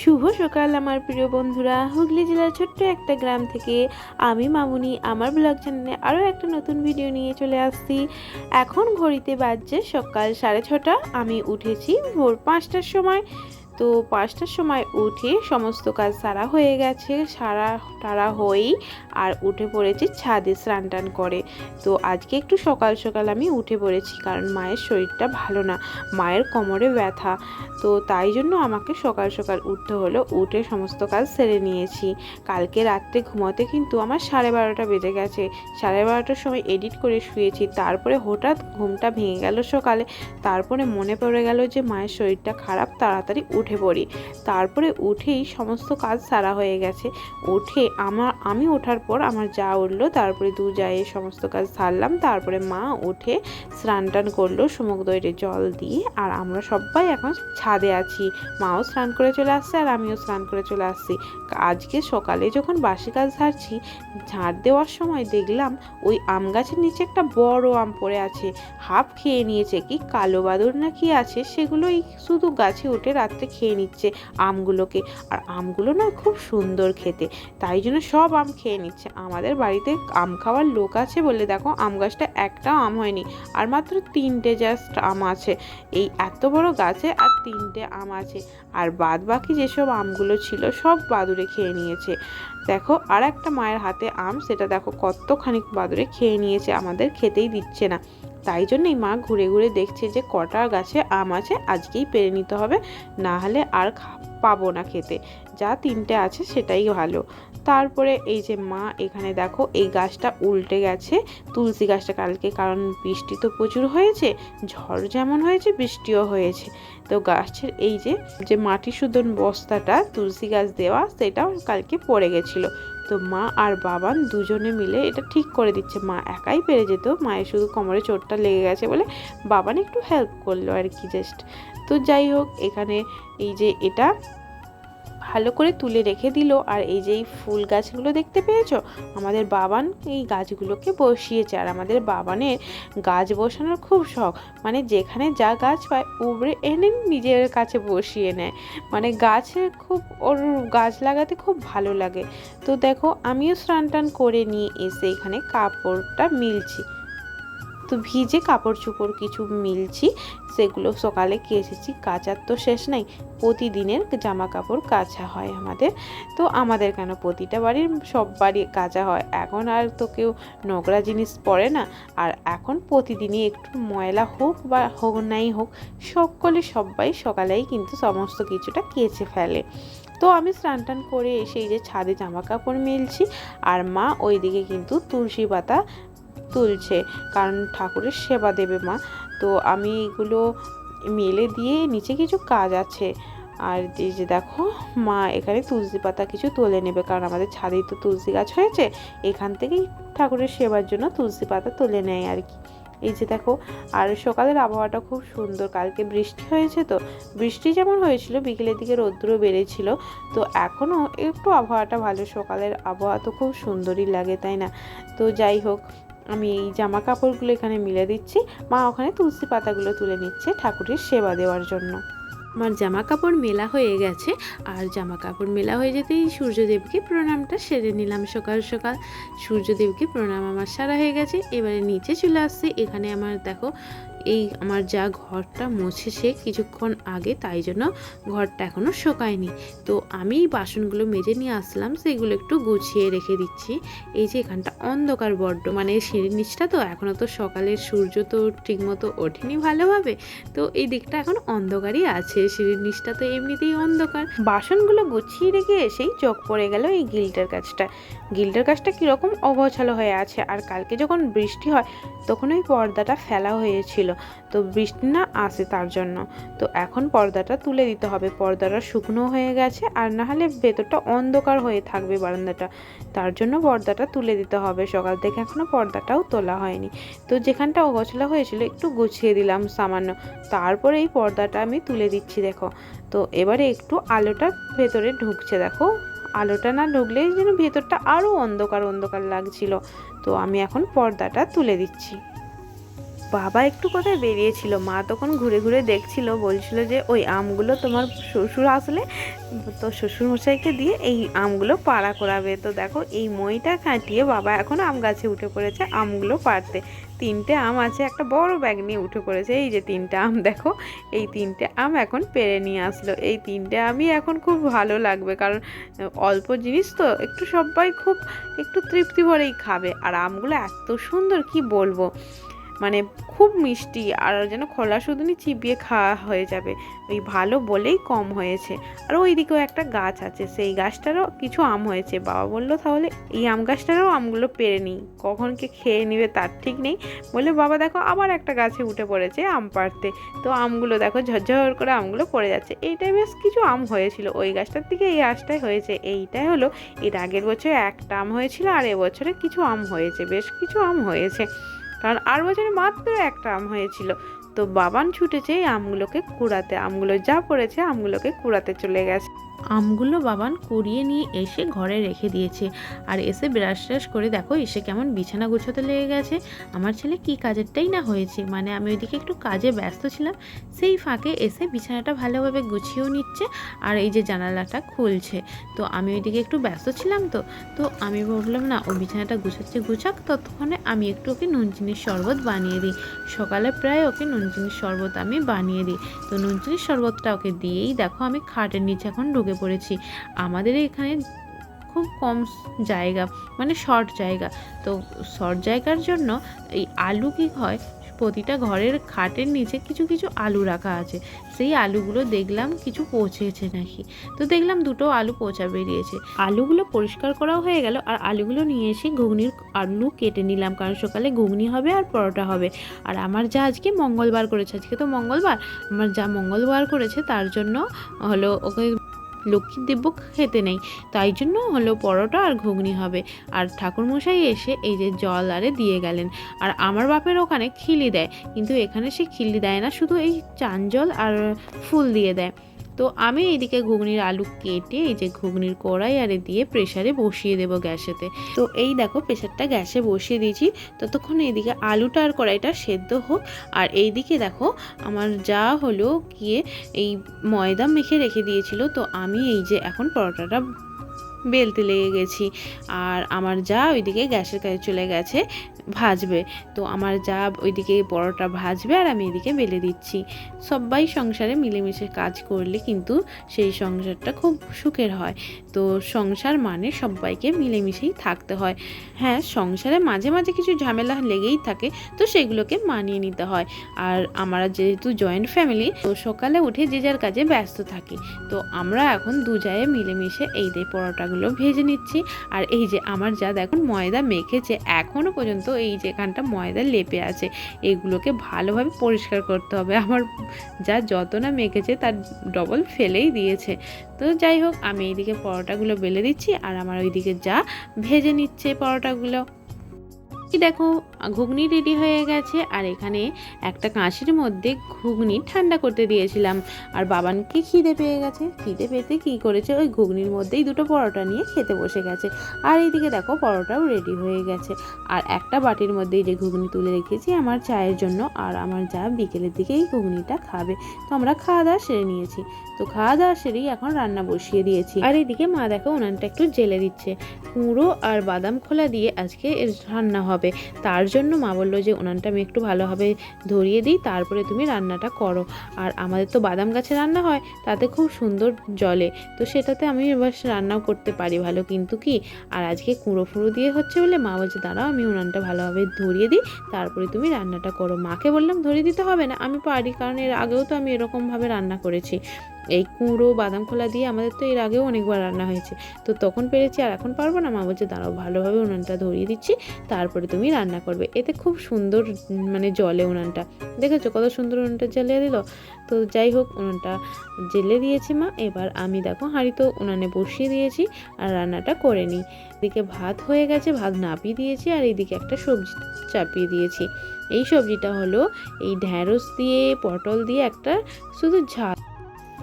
শুভ সকাল, আমার প্রিয় বন্ধুরা। হুগলি জেলার ছোট্ট একটা গ্রাম থেকে আমি মামুনি, আমার ব্লগ চ্যানেলে আরও একটা নতুন ভিডিও নিয়ে চলে আসছি। এখন ঘড়িতে বাজছে সকাল সাড়ে ছটা। আমি উঠেছি ভোর পাঁচটার সময়। তো পাঁচটার সময় উঠে সমস্ত কাজ সারা হয়ে গেছে, সারা টারা হয়েই আর উঠে পড়েছি ছাদে স্নান টান করে। তো আজকে একটু সকাল সকাল আমি উঠে পড়েছি কারণ মায়ের শরীরটা ভালো না, মায়ের কোমরে ব্যথা। তো তাই জন্য আমাকে সকাল সকাল উঠতে হলো, উঠে সমস্ত কাজ সেরে নিয়েছি। কালকে রাত্রে ঘুমাতে কিন্তু আমার সাড়ে বারোটা বেজে গেছে। সাড়ে বারোটার সময় এডিট করে শুয়েছি, তারপরে হঠাৎ ঘুমটা ভেঙে গেল সকালে। তারপরে মনে পড়ে গেল যে মায়ের শরীরটা খারাপ, তাড়াতাড়ি উঠে পড়ি। তারপরে উঠেই সমস্ত কাজ সারা হয়ে গেছে। উঠে আমার, আমি ওঠার পর আমার যা উঠল, তারপরে দু যায়ে সমস্ত কাজ সারলাম। তারপরে মা উঠে স্নান টান করল, সমুখ দইরে জল দিয়ে। আর আমরা সবাই এখন ছাদে আছি। মাও স্নান করে চলে আসছে আর আমিও স্নান করে চলে আসছি। আজকে সকালে যখন বাসি কাজ ঝাড়ছি ঝাড় দেওয়ার সময় দেখলাম ওই আম গাছের নিচে একটা বড় আম পড়ে আছে। হাফ খেয়ে নিয়েছে। কি কালো বাদুর না কি আছে? সেগুলোই শুধু গাছে উঠে রাত্রে খেয়ে নিচ্ছে আমগুলোকে। আর আমগুলো না খুব সুন্দর খেতে, তাই জন্য সব আম খেয়ে নিচ্ছে। আমাদের বাড়িতে আম খাওয়ার লোক আছে বলে দেখো, আম গাছটা একটা আম হয়নি, আর মাত্র তিনটে জাস্ট আম আছে। এই এত বড় গাছে আর তিনটে আম আছে, আর বাদ বাকি যেসব আমগুলো ছিল সব বাদুড়ে খেয়ে নিয়েছে। দেখো, আর একটা মায়ের হাতে আম, সেটা দেখো কতখানি বাদুড়ে খেয়ে নিয়েছে, আমাদের খেতেই দিচ্ছে না। তাই জন্যই মা ঘুরে ঘুরে দেখছে যে কটা গাছে আম আছে, আজকেই পেরে নিতে হবে। না হলে আর পাবো না খেতে। যা তিনটে আছে সেটাই ভালো। তারপরে এই যে মা, এখানে দেখো এই গাছটা উল্টে গেছে। তুলসী গাছটা কালকে, কারণ বৃষ্টি তো প্রচুর হয়েছে। ঝড় যেমন হয়েছে, বৃষ্টিও হয়েছে। তো গাছের এই যে যে মাটি শোধন বস্তাটা, তুলসী গাছ দেওয়া, সেটাও কালকে পড়ে গেছিল। তো মা আর বাবান দুজনে মিলে এটা ঠিক করে দিচ্ছে। মা একাই পেরে যেত, মায়ের শুধু কোমরে চোটটা লেগে গেছে বলে বাবান একটু হেল্প করল আর কি জাস্ট তো যাই হোক, এখানে এই যে এটা ভালো করে তুলে রেখে দিল। আর এই যে এই ফুল গাছগুলো দেখতে পেয়েছ? আমাদের বাবান এই গাছগুলোকে বসিয়েছে। আর আমাদের বাবানের গাছ বসানোর খুব শখ। মানে যেখানে যা গাছ পায়, উবড়ে এনে নিজের কাছে বসিয়ে নেয়। মানে গাছের খুব, ওর গাছ লাগাতে খুব ভালো লাগে। তো দেখো, আমিও স্নান টান করে নিয়ে এসে এখানে কাপড়টা মিলছি। তো ভিজে কাপড় চোপড় কিছু মিলছি, সেগুলো সকালে কেচেছি। কাচার তো শেষ নাই, প্রতিদিনের জামা কাপড় কাচা হয় আমাদের। তো আমাদের কেন? প্রতিটা বাড়ির সব বাড়ি কাচা হয়। এখন আর তো কেউ নোংরা জিনিস পরে না। আর এখন প্রতিদিনই একটু ময়লা হোক বা হোক নাই হোক, সকলে সবাই সকালেই কিন্তু সমস্ত কিছুটা কেচে ফেলে। তো আমি স্নান টান করে এসে এই যে ছাদে জামা কাপড় মেলছি, আর মা ওইদিকে কিন্তু তুলসী পাতা তুলছে, কারণ ঠাকুরের সেবা দেবে মা। তো আমি এগুলো মেলে দিয়ে নিচে কিছু কাজ আছে। আর এই যে দেখো, মা এখানে তুলসী পাতা কিছু তুলে নেবে, কারণ আমাদের ছাদেই তো তুলসী গাছ হয়েছে। এখান থেকেই ঠাকুরের সেবার জন্য তুলসী পাতা তুলে নেয় আর কি। এই যে দেখো, আর সকালের আবহাওয়াটা খুব সুন্দর, কালকে বৃষ্টি হয়েছে তো। বৃষ্টি যেমন হয়েছিল, বিকেলের দিকে রৌদ্র বেড়েছিল। তো এখনও একটু আবহাওয়াটা ভালো, সকালের আবহাওয়া তো খুব সুন্দরই লাগে, তাই না? তো যাই হোক আমি এই জামা কাপড়গুলো এখানে মিলে দিচ্ছি। মা ওখানে তুলসী পাতাগুলো তুলে নিচ্ছে ঠাকুরের সেবা দেওয়ার জন্য। আমার জামা কাপড় মেলা হয়ে গেছে। আর জামা কাপড় মেলা হয়ে যেতেই সূর্যদেবকে প্রণামটা সেরে নিলাম সকাল সকাল। সূর্যদেবকে প্রণাম আমার সারা হয়ে গেছে। এবারে নিচে চলে আসছে। এখানে আমার, দেখো এই আমার যা ঘরটা মুছেছে কিছুক্ষণ আগে, তাই জন্য ঘরটা এখনও শোকায়নি। তো আমি বাসনগুলো মেজে নিয়ে আসলাম, সেগুলো একটু গুছিয়ে রেখে দিচ্ছি। এই যে এখানটা অন্ধকার বড্ড মানে সিঁড়ির নিচটা তো এখনও তো সকালের সূর্য তো ঠিকমতো ওঠেনি ভালোভাবে। তো এই দিকটা এখন অন্ধকারই আছে, সিঁড়ির নিচটা তো এমনিতেই অন্ধকার। বাসনগুলো গুছিয়ে রেখে এসেই চোখ পড়ে গেল এই গিলটার কাজটা। গিলটার কাজটা কীরকম অগোছালো হয়ে আছে, আর কালকে যখন বৃষ্টি হয়, তখন ওই পর্দাটা ফেলা হয়েছিল। তো বৃষ্টি না আসে তার জন্য। তো এখন পর্দাটা তুলে দিতে হবে। পর্দাটা শুকনো হয়ে গেছে আর না হলে ভেতরটা অন্ধকার হয়ে থাকবে বারান্দাটা। তার জন্য পর্দাটা তুলে দিতে হবে। সকাল থেকে এখনও পর্দাটাও তোলা হয়নি। তো যেখানটা অগোছলা হয়েছিল একটু গুছিয়ে দিলাম সামান্য। তারপরে এই পর্দাটা আমি তুলে দিচ্ছি, দেখো। তো এবারে একটু আলোটা ভেতরে ঢুকছে, দেখো। আলোটা না ঢুকলে যেন ভেতরটা আরও অন্ধকার অন্ধকার লাগছিল। তো আমি এখন পর্দাটা তুলে দিচ্ছি। বাবা একটু কোথায় বেরিয়েছিল? মা তখন ঘুরে ঘুরে দেখছিল, বলছিল যে, ওই আমগুলো তোমার শ্বশুর আসলে তো শ্বশুরমশাইকে দিয়ে এই আমগুলো পাড়া করাবে। তো দেখো, এই মইটা কাটিয়ে বাবা এখন আম গাছে উঠে পড়েছে, আমগুলো পাড়তে। তিনটে আম আছে, একটা বড় ব্যাগ নিয়ে উঠে পড়েছে। এই যে তিনটে আম, দেখো, এই তিনটে আম এখন পেরে নিয়ে আসলো। এই তিনটে আমই এখন খুব ভালো লাগবে, কারণ অল্প জিনিস তো, একটু সবাই খুব একটু তৃপ্তি ভরেই খাবে। আর আমগুলো এত সুন্দর, কি বলব? মানে খুব মিষ্টি আর যেন খোলা শুধুনি চিবিয়ে খাওয়া হয়ে যাবে। ওই ভালো বলেই কম হয়েছে। আর ওই দিকেও একটা গাছ আছে, সেই গাছটারও কিছু আম হয়েছে। বাবা বলল, তাহলে এই আম গাছটারও আমগুলো পেরে নিই। কখন কে খেয়ে নিবে তার ঠিক নেই। বলে বাবা দেখো, আবার একটা গাছে উঠে পড়েছে আম পাড়তে। তো আমগুলো দেখো, ঝরঝর করে আমগুলো পড়ে যাচ্ছে। এইটাই বেশ কিছু আম হয়েছিল। ওই গাছটার থেকে এই গাছটাই হয়েছে। এইটাই হলো, এর আগের বছর একটা আম হয়েছিল, আর এবছরে কিছু আম হয়েছে। বেশ কিছু আম হয়েছে। কারণ আর বছরে মাত্র একটা আম হয়েছিল। তো বাবান ছুটেছে এই আমগুলোকে কুড়াতে। আমগুলো যা পড়েছে আমগুলোকে কুড়াতে চলে গেছে। আমগুলো বাবান কুড়িয়ে নিয়ে এসে ঘরে রেখে দিয়েছে। আর এসে ব্রাশ ট্রাশ করে দেখো, এসে কেমন বিছানা গুছোতে লেগে গেছে। আমার ছেলে কি কাজেরটাই না হয়েছে। মানে আমি ওইদিকে একটু কাজে ব্যস্ত ছিলাম, সেই ফাঁকে এসে বিছানাটা ভালোভাবে গুছিয়েও নিচ্ছে আর এই যে জানালাটা খুলছে। তো আমি ওইদিকে একটু ব্যস্ত ছিলাম তো তো আমি ভাবলাম, না, ও বিছানাটা গুছাচ্ছে গুছাক, ততক্ষণে আমি একটু ওকে নুন চিনির শরবত বানিয়ে দিই। সকালে প্রায় ওকে নুন চিনির শরবত আমি বানিয়ে দিই। তো নুন চিনির শরবতটা ওকে দিয়েই দেখো, আমি খাটের নিচে এখন ঢুকে পড়েছি। আমাদের এখানে খুব কম জায়গা মানে শর্ট জায়গা। তো শর্ট জায়গার জন্য এই আলু কী হয়, প্রতিটা ঘরের খাটের নিচে কিছু কিছু আলু রাখা আছে। সেই আলুগুলো দেখলাম কিছু পচেছে নাকি। তো দেখলাম দুটো আলু পচা বেরিয়েছে। আলুগুলো পরিষ্কার করাও হয়ে গেল আর আলুগুলো নিয়ে এসে ঘুগনির আলু কেটে নিলাম, কারণ সকালে ঘুগনি হবে আর পরোটা হবে। আর আমার যা আজকে মঙ্গলবার করেছে, আজকে তো মঙ্গলবার। আমার যা মঙ্গলবার করেছে তার জন্য হলো ওকে লক্ষ্মীর দেব্য খেতে নেই। তাই জন্য হলো পরোটা আর ঘুগনি হবে। আর ঠাকুরমশাই এসে এই যে জল আরে দিয়ে গেলেন। আর আমার বাপের ওখানে খিলি দেয়। কিন্তু এখানে সে খিলি দেয় না, শুধু এই চান জল আর ফুল দিয়ে দেয়। তো আমি এইদিকে ঘুগনির আলু কেটে এই যে ঘুগনির কড়াই আরে দিয়ে প্রেসারে বসিয়ে দেবো গ্যাসেতে। তো এই দেখো প্রেশারটা গ্যাসে বসিয়ে দিয়েছি। ততক্ষণ এইদিকে আলুটা আর কড়াইটা সেদ্ধ হোক। আর এইদিকে দেখো আমার যা হলো গিয়ে এই ময়দা মেখে রেখে দিয়েছিল। তো আমি এই যে এখন পরোটাটা বেলতে লেগে গেছি। আর আমার যা ওইদিকে গ্যাসের কাছে চলে গেছে। ভাজবে। তো আমার যা ওইদিকে পরোটা ভাজবে আর আমি এদিকে বেলে দিচ্ছি। সবাই সংসারে মিলেমিশে কাজ করলে কিন্তু সেই সংসারটা খুব সুখের হয়। তো সংসার মানে সবাইকে মিলেমিশেই থাকতে হয়। হ্যাঁ সংসারে মাঝে মাঝে কিছু ঝামেলা লেগেই থাকে, তো সেগুলোকে মানিয়ে নিতে হয়। আর আমরা যেহেতু জয়েন্ট ফ্যামিলি তো সকালে উঠে যে যার কাজে ব্যস্ত থাকি। তো আমরা এখন দু জায়ে মিলেমিশে এই যে পরোটাগুলো ভেজে নিচ্ছি। আর এই যে আমার যা দেখুন ময়দা মেখেছে এখনও পর্যন্ত এই যেখানটা ময়দা লেপে আছে। এগুলোকে ভালোভাবে পরিষ্কার করতে হবে। আমার যা যত না মেখেছে তার ডবল ফেলেই দিয়েছে। তো যাই হোক, আমি এইদিকে পরোটাগুলো বেলে দিচ্ছি আর আমার ওইদিকে যা ভেজে নিচ্ছে পরোটাগুলো। দেখো, ঘুগনি রেডি হয়ে গেছে আর এখানে একটা কাঁচির মধ্যে ঘুগনি ঠান্ডা করতে দিয়েছিলাম। আর বাবানকে খিদে পেয়ে গেছে? খিদে পেতে কি করেছে? ওই ঘুগনির মধ্যেই দুটো পরোটা নিয়ে খেতে বসে গেছে। আর এইদিকে দেখো, পরোটাও রেডি হয়ে গেছে। আর একটা বাটির মধ্যেই যে ঘুগনি তুলে রেখেছি আমার চায়ের জন্য। আর আমার যা বিকেলের দিকে এই ঘুগনিটা খাবে। তো আমরা খাওয়া দাওয়া সেরে নিয়েছি। তো খাওয়া দাওয়া সেরেই এখন রান্না বসিয়ে দিয়েছি। আর এদিকে মা দেখো, উনানটা একটু জেলে দিচ্ছে। কুঁড়ো আর বাদাম খোলা দিয়ে আজকে রান্না হবে। তার জন্য মা বলল যে, উনানটা আমি একটু ভালোভাবে ধরিয়ে দিই, তারপরে তুমি রান্নাটা করো। আর আমাদের তো বাদাম গাছে রান্না হয়, তাতে খুব সুন্দর জলে। তো সেটাতে আমি এবার রান্নাও করতে পারি ভালো, কিন্তু কি? আর আজকে কুঁড়ো ফুঁড়ো দিয়ে হচ্ছে বলে মা বলছে, দাঁড়াও, আমি উনানটা ভালোভাবে ধরিয়ে দিই, তারপরে তুমি রান্নাটা করো। মাকে বললাম, ধরিয়ে দিতে হবে না, আমি পারি, কারণ এর আগেও তো আমি এরকমভাবে রান্না করেছি। এই কুঁড়ো, বাদাম খোলা দিয়ে আমাদের তো এর আগেও অনেকবার রান্না হয়েছে। তো তখন পেরেছি আর এখন পারব না। মা বলছে, দাঁড়াও, ভালোভাবে উনানটা ধরিয়ে দিচ্ছি, তারপরে তুমি রান্না করবে। এতে খুব সুন্দর মানে জলে উনানটা। দেখেছ কত সুন্দর উনানটা জ্বালিয়ে দিল? তো যাই হোক, উনানটা জেলে দিয়েছি মা। এবার আমি দেখো হাঁড়ি তো উনানে বসিয়ে দিয়েছি আর রান্নাটা করে নিই। এদিকে ভাত হয়ে গেছে, ভাত নাপিয়ে দিয়েছি আর এইদিকে একটা সবজি চাপিয়ে দিয়েছি। এই সবজিটা হলো এই ঢ্যাঁড়স দিয়ে, পটল দিয়ে একটা শুধু ঝাল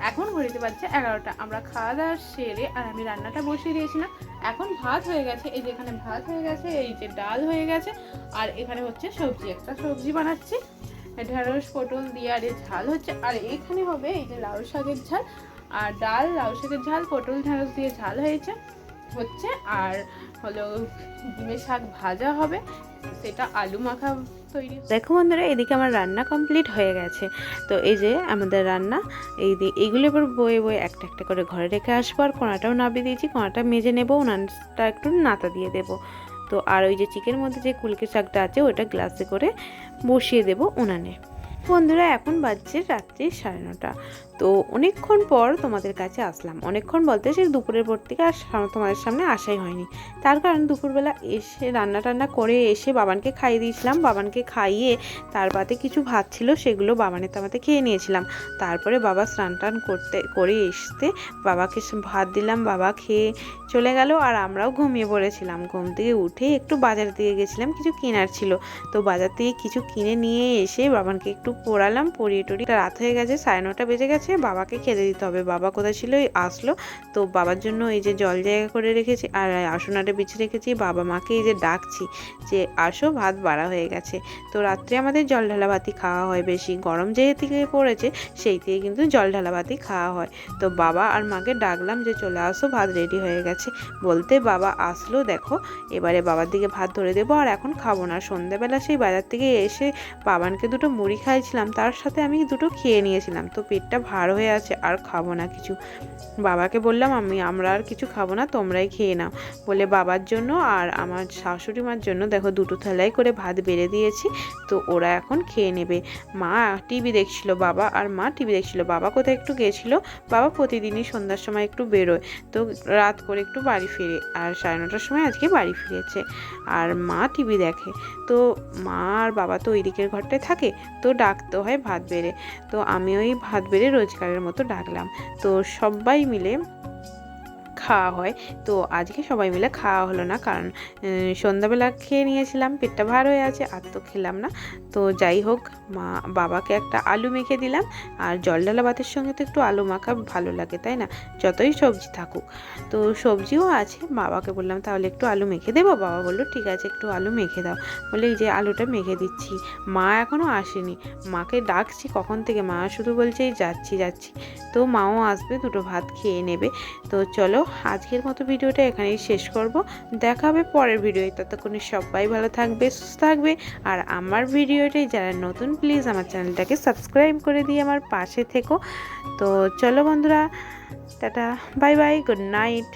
এখন ঘড়িতে বাজছে এগারোটা। আমরা খাওয়া দাওয়া সেরে আর আমি রান্নাটা বসিয়ে দিয়েছিলাম। এখন ভাত হয়ে গেছে, এই যে এখানে ভাত হয়ে গেছে, এই যে ডাল হয়ে গেছে, আর এখানে হচ্ছে সবজি। একটা সবজি বানাচ্ছি। ঢেঁড়স, পটল দিয়ে আর ঝাল হচ্ছে। আর এখানে হবে এই যে লাউ শাকের ঝাল। আর ডাল, লাউ শাকের ঝাল, পটল, ঢেঁড়স দিয়ে ঝাল হয়েছে। হচ্ছে, আর হলো ডিমের শাক ভাজা হবে। সেটা আলু মাখা দেখো বন্ধুরা, এদিকে আমার রান্না কমপ্লিট হয়ে গেছে। তো এই যে আমাদের রান্না, এই এইগুলো এবার বয়ে বয়ে একটা একটা করে ঘরে রেখে আসব। আর কোনাটাও নাবি দিয়েছি, কোনাটা মেজে নেব, উনানটা একটু নাতা দিয়ে দেবো। তো আর ওই যে চিকের মধ্যে যে কুলকে শাকটা আছে, ওটা গ্লাসে করে বসিয়ে দেবো উনানে। বন্ধুরা, এখন বাজছে রাত্রি সাড়ে নটা। তো অনেকক্ষণ পর তোমাদের কাছে আসলাম। অনেকক্ষণ বলতে সে দুপুরের পর থেকে আর তোমাদের সামনে আসাই হয়নি। তার কারণ দুপুরবেলা এসে রান্না টান্না করে এসে বাবানকে খাইয়ে দিয়েছিলাম। বাবানকে খাইয়ে তার পাতে কিছু ভাত ছিল সেগুলো বাবানের তামাতে খেয়ে নিয়েছিলাম। তারপরে বাবা স্নান টান করতে, করে এসতে বাবাকে ভাত দিলাম। বাবা খেয়ে চলে গেল আর আমরাও ঘুমিয়ে পড়েছিলাম। ঘুম থেকে উঠে একটু বাজার দিয়ে গেছিলাম। কিছু কেনার ছিল। তো বাজার থেকে কিছু কিনে নিয়ে এসে বাবানকে একটু পড়ালাম। পড়িয়ে টড়িয়ে রাত হয়ে গেছে, সাড়ে নটা বেজে গেছে। বাবাকে খেতে দিতে হবে। বাবা কোথায় ছিল? আসলো। তো বাবার জন্য এই যে জল জায়গা করে রেখেছি আর আসনাটা বিছিয়ে রেখেছি। বাবা মাকে এই যে ডাকছি যে, আসো, ভাত বাড়া হয়ে গেছে। তো রাত্রে আমাদের জল ঢালা ভাতই খাওয়া হয় বেশি। গরম যে থেকে পড়েছে, সেই থেকে কিন্তু জল ঢালা ভাতই খাওয়া হয়। তো বাবা আর মাকে ডাকলাম যে, চলে আসো, ভাত রেডি হয়ে গেছে। বলতে বাবা আসলো, দেখো, এবারে বাবার দিকে ভাত ধরে দেবো আর এখন খাব না। সন্ধ্যাবেলা সেই বাজার থেকে এসে বাবানকে দুটো মুড়ি খাইছিলাম তার সাথে আমি দুটো খেয়ে নিয়েছিলাম। তো পেটটা ভার হয়ে আছে, আর খাব না কিছু। বাবাকে বললাম, আমি, আমরা আর কিছু খাব না, তোমরাই খেয়ে নাও। বলে বাবার জন্য আর আমার শাশুড়ি মার জন্য দেখো দুটো থালায় করে ভাত বেড়ে দিয়েছি, তো ওরা এখন খেয়ে নেবে। মা টিভি দেখছিল, বাবা আর মা টিভি দেখছিল। বাবা কোথায় একটু গেছিল, বাবা প্রতিদিনই সন্ধ্যার সময় একটু বেরোয়, তো রাত করে একটু বাড়ি ফিরে, আর সাড়ে নটার সময় আজকে বাড়ি ফিরেছে, আর মা টিভি দেখে। তো মা আর বাবা তো ওই দিকের ঘরটায় থাকে, তো ডাকতে হয় ভাত বেড়ে, তো আমি ওই ভাত বেড়ে রোজগারের মতো ডাকলাম। তো সবাই মিলে খাওয়া হয়। তো আজকে সবাই মিলে খাওয়া হলো না, কারণ সন্ধ্যাবেলা খেয়ে নিয়েছিলাম, পেটটা ভার হয়ে আছে, আর তো খেলাম না। তো যাই হোক, মা, বাবাকে একটা আলু মেখে দিলাম, আর জল ডালা ভাতের সঙ্গে তো একটু আলু মাখা ভালো লাগে, তাই না? যতই সবজি থাকুক। তো সবজিও আছে, বাবাকে বললাম, তাহলে একটু আলু মেখে দেবো? বাবা বলল, ঠিক আছে, একটু আলু মেখে দাও। বলে যে আলুটা মেখে দিচ্ছি। মা এখনও আসেনি। মাকে ডাকছি, কখন থেকে? মা শুধু বলছে যাচ্ছি যাচ্ছি। তো মাও আসবে, দুটো ভাত খেয়ে নেবে। তো চলো আজকের মতো ভিডিওটা এখানেই শেষ করব। দেখা হবে পরের ভিডিওতে ততক্ষণে সবাই ভালো থাকবে, সুস্থ থাকবে। আর আমার ভিডিওটাই যারা নতুন প্লিজ আমার চ্যানেলটাকে সাবস্ক্রাইব করে দিয়ে আমার পাশে থেকো। তো চলো বন্ধুরা, tata bye bye good night